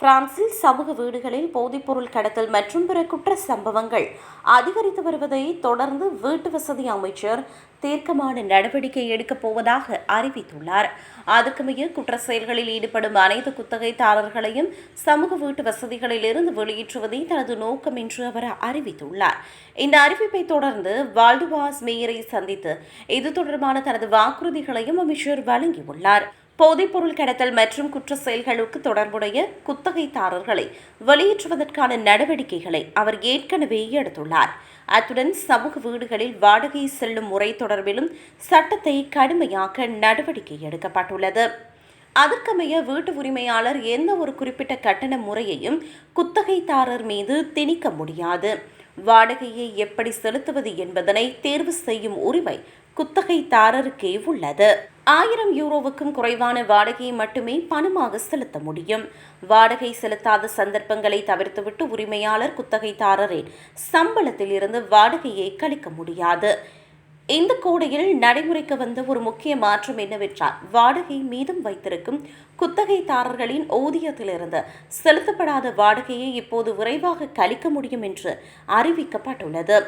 பிரான்சில் சமூக வீடுகளில் போதைப்பொருள் கடத்தல் மற்றும் பிற குற்ற சம்பவங்கள் அதிகரித்து வருவதை தொடர்ந்து வீட்டு வசதி அமைச்சர் தீர்க்கமான நடவடிக்கை எடுக்கப் போவதாக அறிவித்துள்ளார். அதுக்குமைய குற்ற செயல்களில் ஈடுபடும் அனைத்து குத்தகைதாரர்களையும் சமூக வீட்டு வசதிகளில் இருந்து வெளியேற்றுவதே தனது நோக்கம் என்று அவர் அறிவித்துள்ளார். இந்த அறிவிப்பை தொடர்ந்து வால்டுவாஸ் மேயரை சந்தித்து இது தொடர்பான தனது வாக்குறுதிகளையும் அமைச்சர் வழங்கியுள்ளார். போதைப்பொருள் கடத்தல் மற்றும் குற்ற செயல்களுக்கு தொடர்புடைய குத்தகைதாரர்களை வெளியேற்றுவதற்கான நடவடிக்கைகளை அவர் ஏற்கனவே எடுத்துள்ளார். அத்துடன் சமூக வீடுகளில் வாடகை செல்லும் முறை தொடர்பிலும் சட்டத்தை கடுமையாக்க நடவடிக்கை எடுக்கப்பட்டுள்ளது. அதற்கமைய வீட்டு உரிமையாளர் எந்த ஒரு குறிப்பிட்ட கட்டண முறையையும் குத்தகைதாரர் மீது திணிக்க முடியாது. வாடகையை எப்படி செலுத்துவது என்பதனை தேர்வு செய்யும் உரிமை குத்தகைதாரருக்கே உள்ளது. ஆயிரம் யூரோவுக்கும் குறைவான வாடகையை மட்டுமே பணமாக செலுத்த முடியும். வாடகை செலுத்தாத சந்தர்ப்பங்களை தவிர்த்துவிட்டு உரிமையாளர் குத்தகைதாரரின் சம்பளத்தில் இருந்து வாடகையை கழிக்க முடியாது. இந்த கோடையில் நடைமுறைக்கு வந்த ஒரு முக்கிய மாற்றம் என்னவென்றால் வாடகை மீதம் வைத்திருக்கும் குத்தகைதாரர்களின் ஊதியத்திலிருந்து செலுத்தப்படாத வாடகையை இப்போது விரைவாக கழிக்க முடியும் என்று அறிவிக்கப்பட்டுள்ளது.